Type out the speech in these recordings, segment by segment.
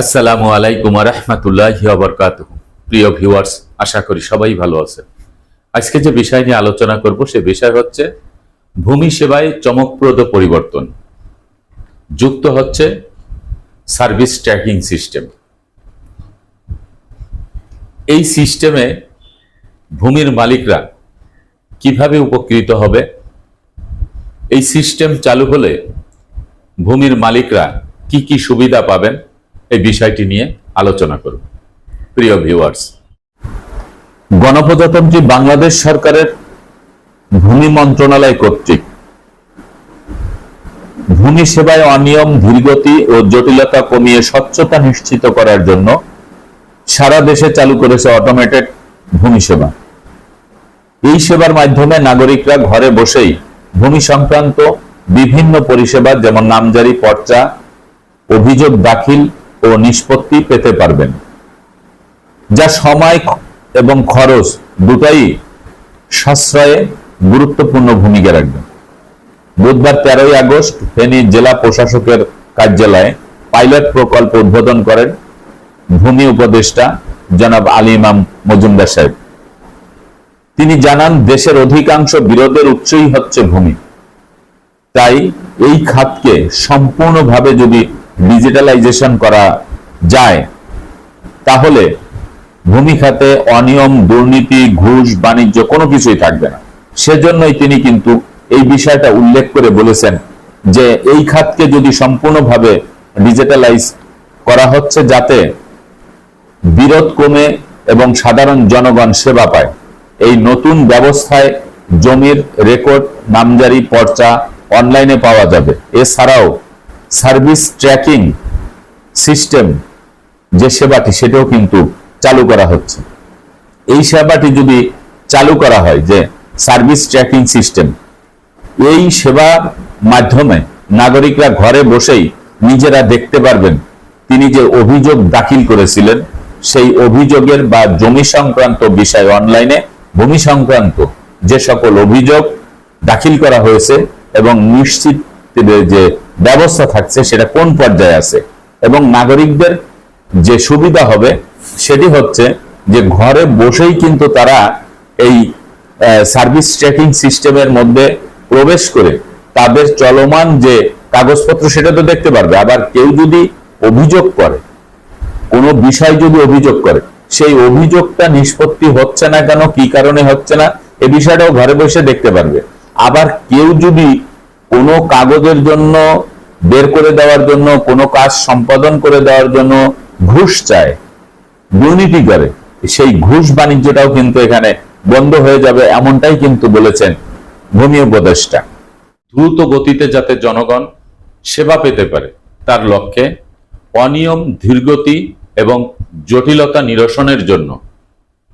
আসসালামু আলাইকুম রহমতুল্লাহ বরকাত প্রিয় ভিউয়ার্স, আশা করি সবাই ভালো আছে আজকে যে বিষয় নিয়ে আলোচনা করব, সে বিষয় হচ্ছে ভূমি সেবায় চমকপ্রদ পরিবর্তন। যুক্ত হচ্ছে সার্ভিস ট্র্যাকিং সিস্টেম। এই সিস্টেমে ভূমির মালিকরা কীভাবে উপকৃত হবে? এই সিস্টেম চালু হলে ভূমির মালিকরা কি কি সুবিধা পাবেন? এই বিষয়টি নিয়ে আলোচনা করব। প্রিয় ভিউয়ার্স গণপ্রজাতন্ত্রী বাংলাদেশ সরকারের ভূমি মন্ত্রণালয় কর্তৃক ভূমি সেবায় অনিয়ম, ধীরগতি ও জটিলতা কমিয়ে স্বচ্ছতা নিশ্চিত করার জন্য সারা দেশে চালু করেছে অটোমেটেড ভূমি সেবা। এই সেবার মাধ্যমে নাগরিকরা ঘরে বসেই ভূমি সংক্রান্ত বিভিন্ন পরিষেবা, যেমন নামজারি, পর্চা, অভিযোগ দাখিল ও নিষ্পত্তি পেতে পারবেন। যা সময় এবং খরচ দুটাই সাশ্রয়ে গুরুত্বপূর্ণ ভূমিকা রাখবে। বুধবার তেরোই আগস্ট ফেনী জেলা প্রশাসকের কার্যালয়ে পাইলট প্রকল্প উদ্বোধন করেন ভূমি উপদেষ্টা জনাব আলী ইমাম মজুমদার সাহেব। তিনি জানান, দেশের অধিকাংশ বিরোধের উৎসই হচ্ছে ভূমি। তাই এই খাতকে সম্পূর্ণভাবে যদি ডিজিটালাইজেশন করা যায়, তাহলে ভূমি খাতে অনিয়ম, দুর্নীতি, ঘুষ, বাণিজ্য কোনো কিছুই থাকবে না। সেজন্যই তিনি কিন্তু এই বিষয়টা উল্লেখ করে বলেছেন যে এই খাতকে যদি সম্পূর্ণভাবে ডিজিটালাইজ করা হচ্ছে যাতে বিরোধ কমে এবং সাধারণ জনগণ সেবা পায়, এই নতুন ব্যবস্থায় জমির রেকর্ড নামজারি, পর্চা অনলাইনে পাওয়া যাবে। এছাড়াও সার্ভিস ট্র্যাকিং সিস্টেম যে সেবাটি, সেটাও কিন্তু চালু করা হচ্ছে। এই সেবাটি যদি চালু করা হয়, যে সার্ভিস ট্র্যাকিং সিস্টেম, এই সেবার মাধ্যমে নাগরিকরা ঘরে বসেই নিজেরা দেখতে পারবেন তিনি যে অভিযোগ দাখিল করেছিলেন, সেই অভিযোগের বা জমি সংক্রান্ত বিষয় অনলাইনে, ভূমি সংক্রান্ত যে সকল অভিযোগ দাখিল করা হয়েছে এবং নিশ্চিত যে ব্যবস্থা থাকছে, সেটা কোন পর্যায়ে আছে? এবং নাগরিকদের যে সুবিধা হবে, সেটি হচ্ছে যে ঘরে বসেই কিন্তু তারা এই সার্ভিস ট্র্যাকিং সিস্টেমের মধ্যে প্রবেশ করে তাদের চলমান যে কাগজপত্র, সেটা তো দেখতে পারবে। আবার কেউ যদি অভিযোগ করে, কোনো বিষয় যদি অভিযোগ করে, সেই অভিযোগটা নিষ্পত্তি হচ্ছে না কেন, কি কারণে হচ্ছে না, এ বিষয়টাও ঘরে বসে দেখতে পারবে। আবার কেউ যদি কোনো কাগজের জন্য বের করে দেওয়ার জন্য, কোনো কাজ সম্পাদন করে দেওয়ার জন্য ঘুষ চায়, দুর্নীতি করে। সেই ঘুষ বাণিজ্যটাও কিন্তু এখানে বন্ধ হয়ে যাবে এমনটাই কিন্তু বলেছেন ভূমি উপদেষ্টা। দ্রুত গতিতে যাতে জনগণ সেবা পেতে পারে, তার লক্ষ্যে অনিয়ম, ধীরগতি এবং জটিলতা নিরসনের জন্য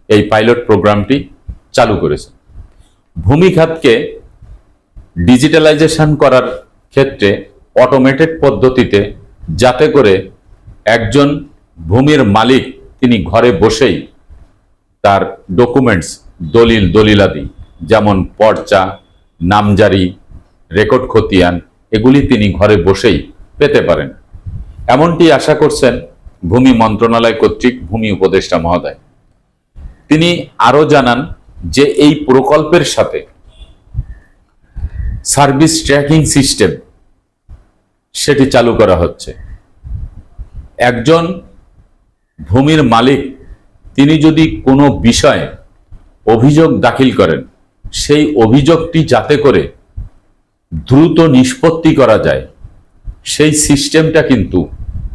এই পাইলট প্রোগ্রামটি চালু করেছে। ভূমি খাতকে ডিজিটালাইজেশন করার ক্ষেত্রে অটোমেটেড পদ্ধতিতে যাতে করে একজন ভূমির মালিক তিনি ঘরে বসেই তার ডকুমেন্টস দলিল দলিলাদি, যেমন পর্চা, নামজারি রেকর্ড খতিয়ান, এগুলি তিনি ঘরে বসেই পেতে পারেন। এমনটি আশা করছেন ভূমি মন্ত্রণালয় কর্তৃক ভূমি উপদেষ্টা মহোদয়। তিনি আরও জানান যে এই প্রকল্পের সাথে সার্ভিস ট্র্যাকিং সিস্টেম সেটি চালু করা হচ্ছে। একজন ভূমির মালিক, তিনি যদি কোনো বিষয়ে অভিযোগ দাখিল করেন, সেই অভিযোগটি যাতে করে দ্রুত নিষ্পত্তি করা যায়, সেই সিস্টেমটা কিন্তু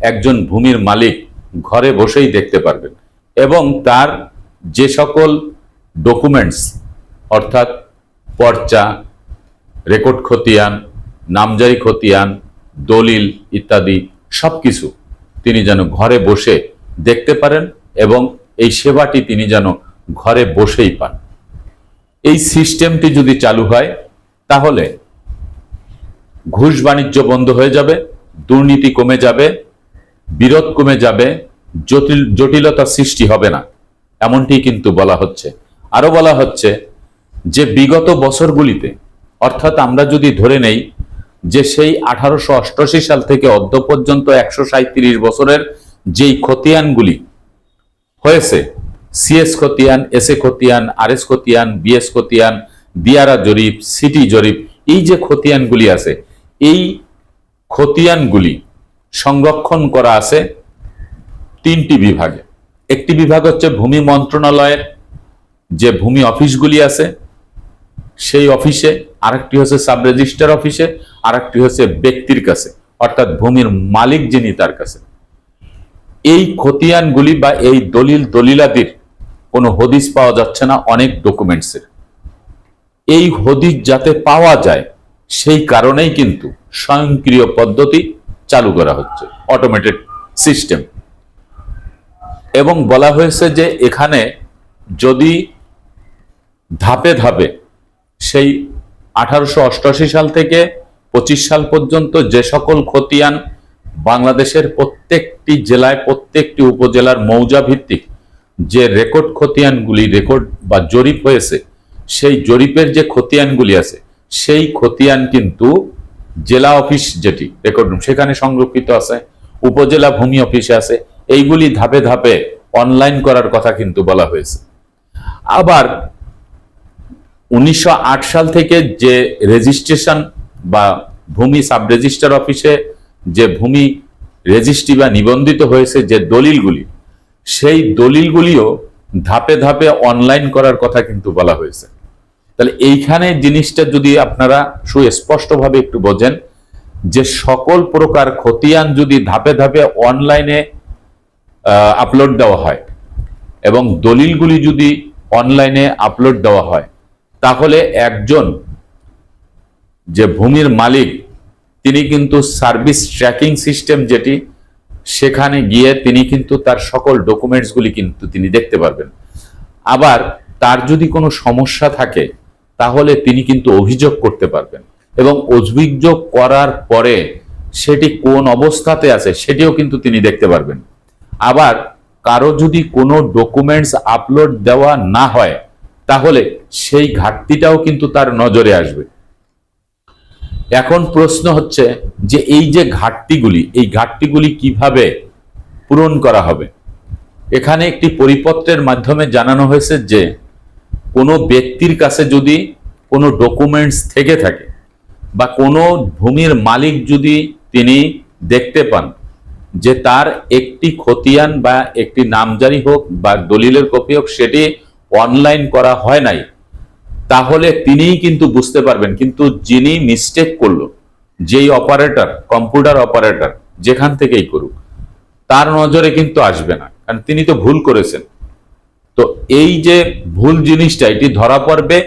একজন ভূমির মালিক ঘরে বসেই দেখতে পারবেন এবং তার যে সকল ডকুমেন্টস, অর্থাৎ পর্চা রেকর্ড খতিয়ান, নামজারি খতিয়ান, দলিল ইত্যাদি সব কিছু তিনি যেন ঘরে বসে দেখতে পারেন এবং এই সেবাটি তিনি যেন ঘরে বসেই পান। এই সিস্টেমটি যদি চালু হয়, তাহলে ঘুষ বাণিজ্য বন্ধ হয়ে যাবে, দুর্নীতি কমে যাবে, বিরোধ কমে যাবে, জটিল, জটিলতা সৃষ্টি হবে না, এমনটি কিন্তু বলা হচ্ছে। আরও বলা হচ্ছে যে বিগত বছরগুলিতে অর্থাৎ আমরা যদি ধরে নেই যে সেই আঠারোশো অষ্টআশি সাল থেকে অদ্য পর্যন্ত একশো সাঁত্রিশ বছরের যেই খতিয়ানগুলি হয়েছে, সিএস খতিয়ান, এস এ খতিয়ান আর এস খতিয়ান, বিএস খতিয়ান, দিয়ারা জরিপ, সিটি জরিপ, এই যে খতিয়ানগুলি আছে, এই খতিয়ানগুলি সংরক্ষণ করা আছে তিনটি বিভাগে। একটি বিভাগ হচ্ছে ভূমি মন্ত্রণালয়ের যে ভূমি অফিসগুলি আছে, সেই অফিসে আরেকটি হচ্ছে সাব রেজিস্টার অফিসে, আরেকটি হচ্ছে ব্যক্তির কাছে, অর্থাৎ ভূমির মালিক যিনি তার কাছে। এই খতিয়ানগুলি বা এই দলিল দলিলাদির কোনো হদিস পাওয়া যাচ্ছে না অনেক ডকুমেন্টসের। এই হদিস যাতে পাওয়া যায়, সেই কারণেই কিন্তু স্বয়ংক্রিয় পদ্ধতি চালু করা হচ্ছে অটোমেটেড সিস্টেম এবং বলা হয়েছে যে এখানে যদি ধাপে ধাপে সেই আঠারোশো অষ্টআশি সাল থেকে পঁচিশ সাল পর্যন্ত যে সকল খতিয়ান বাংলাদেশের প্রত্যেকটি জেলায়, প্রত্যেকটি উপজেলার মৌজা ভিত্তিক যে রেকর্ড খতিয়ানগুলি, রেকর্ড বা জরিপ হয়েছে, সেই জরিপের যে খতিয়ানগুলি আছে, সেই খতিয়ান কিন্তু জেলা অফিস যেটি, রেকর্ড রুম সেখানে সংরক্ষিত আছে, উপজেলা ভূমি অফিসে আছে, এইগুলি ধাপে ধাপে অনলাইন করার কথা কিন্তু বলা হয়েছে। আবার উনিশশো আট সাল থেকে যে রেজিস্ট্রেশন বা ভূমি সাব রেজিস্টার অফিসে যে ভূমি রেজিস্ট্রি বা নিবন্ধিত হয়েছে যে দলিলগুলি, সেই দলিলগুলিও ধাপে ধাপে অনলাইন করার কথা কিন্তু বলা হয়েছে। তাহলে এইখানে জিনিসটা যদি আপনারা সুস্পষ্টভাবে একটু বোঝেন, যে সকল প্রকার খতিয়ান যদি ধাপে ধাপে অনলাইনে আপলোড দেওয়া হয় এবং দলিলগুলি যদি অনলাইনে আপলোড দেওয়া হয় তাহলে একজন যে ভূমির মালিক, তিনি কিন্তু সার্ভিস ট্র্যাকিং সিস্টেম যেটি, সেখানে গিয়ে তিনি কিন্তু তার সকল ডকুমেন্টসগুলি কিন্তু তিনি দেখতে পারবেন। আবার তার যদি কোনো সমস্যা থাকে, তাহলে তিনি কিন্তু অভিযোগ করতে পারবেন এবং অভিযোগ করার পরে সেটি কোন অবস্থাতে আছে সেটিও কিন্তু তিনি দেখতে পারবেন। আবার কারও যদি কোনো ডকুমেন্টস আপলোড দেওয়া না হয় তাহলে সেই ঘাটতিটাও কিন্তু তার নজরে আসবে। এখন প্রশ্ন হচ্ছে যে এই যে ঘাটতিগুলি, এই ঘাটতিগুলি কীভাবে পূরণ করা হবে? এখানে একটি পরিপত্রের মাধ্যমে জানানো হয়েছে যে কোনো ব্যক্তির কাছে যদি কোনো ডকুমেন্টস থেকে থাকে বা কোনো ভূমির মালিক যদি তিনি দেখতে পান যে তার একটি খতিয়ান বা একটি নামজারি হোক বা দলিলের কপি হোক, সেটি অনলাইন করা হয় নাই, তাহলে তিনিই কিন্তু বুঝতে পারবেন, কিন্তু যিনি মিস্টেক করল, যেই অপারেটর কম্পিউটার অপারেটর যেখান থেকেই করুক, তার নজরে কিন্তু আসবে না, কারণ তিনি তো ভুল করেছেন। তো এই যে ভুল জিনিসটা, এটি ধরা পড়বে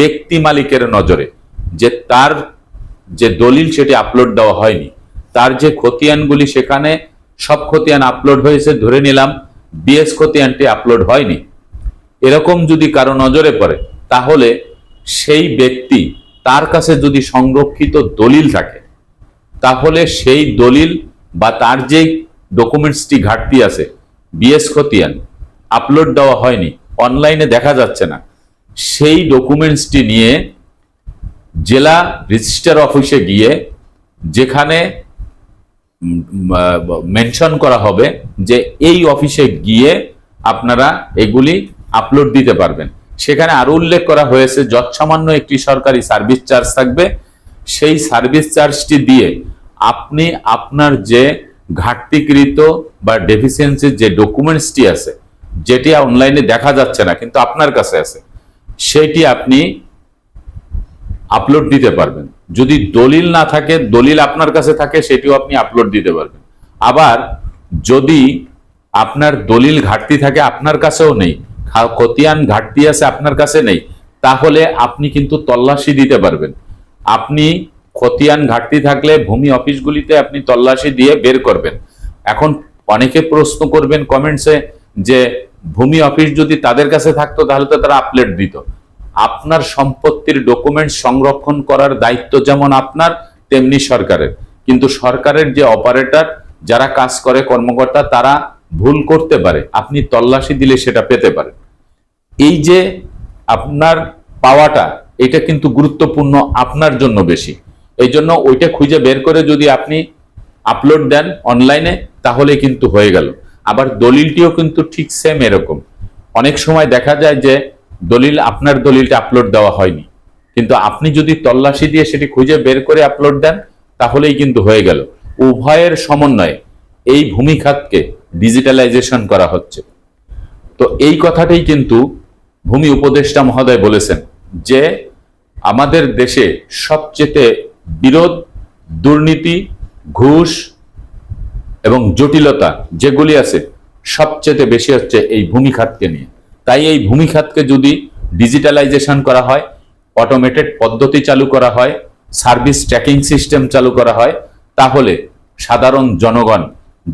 ব্যক্তি মালিকের নজরে, যে তার যে দলিল সেটি আপলোড দেওয়া হয়নি, তার যে খতিয়ানগুলি সেখানে সব খতিয়ান আপলোড হয়েছে, ধরে নিলাম বিএস খতিয়ানটি আপলোড হয়নি এরকম যদি কারও নজরে পড়ে, তাহলে সেই ব্যক্তি তার কাছে যদি সংরক্ষিত দলিল থাকে, তাহলে সেই দলিল বা তার যে ডকুমেন্টসটি ঘাটতি আছে, বিএস খতিয়ান, আপলোড দেওয়া হয়নি, অনলাইনে দেখা যাচ্ছে না, সেই ডকুমেন্টসটি নিয়ে জেলা রেজিস্টার অফিসে গিয়ে যেখানে মেনশন করা হবে যে এই অফিসে গিয়ে আপনারা এগুলি আপলোড দিতে পারবেন। সেখানে আরও উল্লেখ করা হয়েছে, যৎসামান্য একটি সরকারি সার্ভিস চার্জ থাকবে। সেই সার্ভিস চার্জটি দিয়ে আপনি আপনার যে ঘাটতিকৃত বা ডেফিসিয়েন্সির যে ডকুমেন্টসটি আছে, যেটি অনলাইনে দেখা যাচ্ছে না, কিন্তু আপনার কাছে আছে, সেটি আপনি আপলোড দিতে পারবেন। যদি দলিল না থাকে, দলিল আপনার কাছে থাকে, সেটিও আপনি আপলোড দিতে পারবেন। আবার যদি আপনার দলিল ঘাটতি থাকে, আপনার কাছেও নেই খতিয়ান ঘাটতি আছে আপনার কাছে নেই, তাহলে আপনি কিন্তু তল্লাশি দিতে পারবেন। আপনি খতিয়ান ঘাটতি থাকলে ভূমি অফিসগুলিতে আপনি তল্লাশি দিয়ে বের করবেন। এখন অনেকে প্রশ্ন করবেন কমেন্টসে যে, ভূমি অফিস যদি তাদের কাছে থাকতো তাহলে তো তারা আপলেট দিত। আপনার সম্পত্তির ডকুমেন্ট সংরক্ষণ করার দায়িত্ব যেমন আপনার, তেমনি সরকারের। কিন্তু সরকারের যে অপারেটর যারা কাজ করে কর্মকর্তা, তারা ভুল করতে পারে। আপনি তল্লাশি দিলে সেটা পেতে পারেন। এই যে আপনার পাওয়াটা, এটা কিন্তু গুরুত্বপূর্ণ আপনার জন্য বেশি। এই জন্য ওইটা খুঁজে বের করে যদি আপনি আপলোড দেন অনলাইনে তাহলে কিন্তু হয়ে গেল। আবার দলিলটিও কিন্তু ঠিক সেম এরকম। অনেক সময় দেখা যায় যে দলিল, আপনার দলিলটা আপলোড দেওয়া হয়নি। কিন্তু আপনি যদি তল্লাশি দিয়ে সেটি খুঁজে বের করে আপলোড দেন, তাহলেই কিন্তু হয়ে গেল। উভয়ের সমন্বয়ে এই ভূমি খাতকে ডিজিটালাইজেশন করা হচ্ছে। তো এই কথাটাই কিন্তু ভূমি উপদেষ্টা মহোদয় বলেছেন যে আমাদের দেশে সবচেয়ে বিরোধ, দুর্নীতি, ঘুষ এবং জটিলতা যেগুলি আছে, সবচেয়ে বেশি হচ্ছে এই ভূমি খাতকে নিয়ে। তাই এই ভূমি খাতকে যদি ডিজিটালাইজেশন করা হয় অটোমেটেড পদ্ধতি চালু করা হয় সার্ভিস ট্র্যাকিং সিস্টেম চালু করা হয়, তাহলে সাধারণ জনগণ,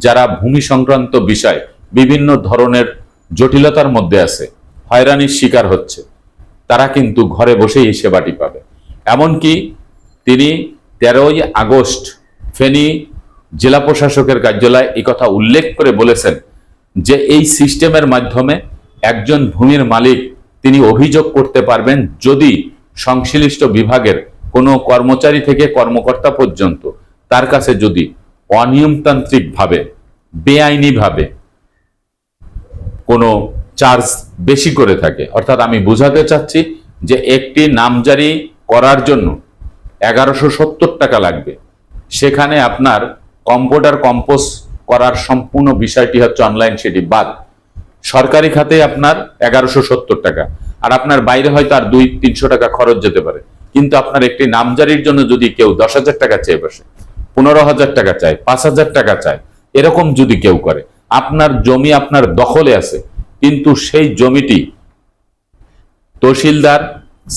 যারা ভূমি সংক্রান্ত বিষয় বিভিন্ন ধরনের জটিলতার মধ্যে আছে হয়রানির শিকার হচ্ছে। তারা কিন্তু ঘরে বসেই সেবাটি পাবে। এমনকি তিনি তেরোই আগস্ট ফেনী জেলা প্রশাসকের কার্যালয়ে এই কথা উল্লেখ করে বলেছেন যে এই সিস্টেমের মাধ্যমে একজন ভূমির মালিক তিনি অভিযোগ করতে পারবেন যদি সংশ্লিষ্ট বিভাগের কোনো কর্মচারী থেকে কর্মকর্তা পর্যন্ত তার কাছে যদি অনিয়মতান্ত্রিকভাবে, বেআইনিভাবে কোনো চার্জ বেশি করে থাকে। অর্থাৎ আমি বোঝাতে চাচ্ছি যে একটি নামজারি করার জন্য এগারোশো সত্তর টাকা লাগবে। সেখানে আপনার কম্পিউটার কম্পোজ করার সম্পূর্ণ বিষয়টি হচ্ছে অনলাইন সেটি বাদ। সরকারি খাতে আপনার এগারোশো সত্তর টাকা। আর আপনার বাইরে হয়তো আর দুই, তিনশো টাকা খরচ যেতে পারে। কিন্তু আপনার একটি নামজারির জন্য যদি কেউ দশ হাজার টাকা চেয়ে বসে, পনেরো হাজার টাকা চায়, পাঁচ হাজার টাকা চায়, এরকম যদি কেউ করে, আপনার জমি আপনার দখলে আছে কিন্তু সেই জমিটি তহসিলদার,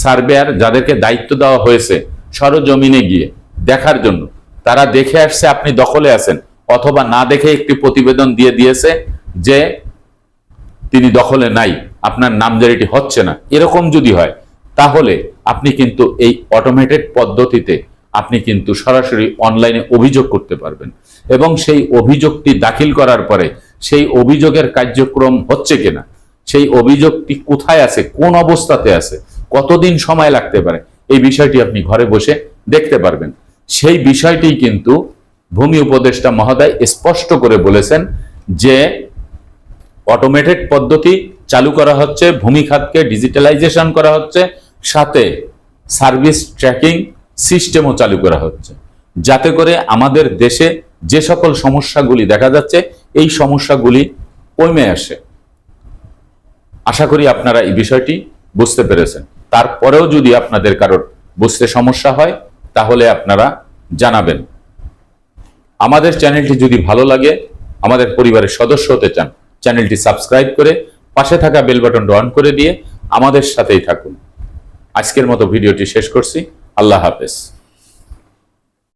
সার্ভেয়ার যাদেরকে দায়িত্ব দেওয়া হয়েছে সরজমিনে গিয়ে দেখার জন্য, তারা দেখে আসছে আপনি দখলে আছেন অথবা না দেখে একটি প্রতিবেদন দিয়ে দিয়েছে যে তিনি দখলে নাই, আপনার নামজারিটি হচ্ছে না। এরকম যদি হয়, তাহলে আপনি কিন্তু এই অটোমেটেড পদ্ধতিতে আপনি কিন্তু সরাসরি অনলাইনে অভিযোগ করতে পারবেন। এবং সেই অভিযোগটি দাখিল করার পরে সেই অভিযোগের কার্যক্রম হচ্ছে কিনা? সেই অভিযোগটি কোথায় আছে? কোন অবস্থাতে আছে? কতদিন সময় লাগতে পারে? এই বিষয়টি আপনি ঘরে বসে দেখতে পারবেন। সেই বিষয়টি কিন্তু ভূমি উপদেষ্টা মহোদয় স্পষ্ট করে বলেছেন যে অটোমেটেড পদ্ধতি চালু করা হচ্ছে, ভূমি খাতকে ডিজিটালাইজেশন করা হচ্ছে, সাথে সার্ভিস ট্র্যাকিং সিস্টেমও চালু করা হচ্ছে। যাতে করে আমাদের দেশে যে সকল সমস্যাগুলি দেখা যাচ্ছে, এই সমস্যাগুলি কমে আসে। আশা করি আপনারা এই বিষয়টি বুঝতে পেরেছেন। তারপরেও যদি আপনাদের কারোর বুঝতে সমস্যা হয়, তাহলে আপনারা জানাবেন। আমাদের চ্যানেলটি যদি ভালো লাগে, আমাদের পরিবারের সদস্য হতে চান, চ্যানেলটি সাবস্ক্রাইব করে পাশে থাকা বেল বাটনটা অন করে দিয়ে আমাদের সাথেই থাকুন। আজকের মতো ভিডিওটি শেষ করছি। আল্লাহ হাফেজ।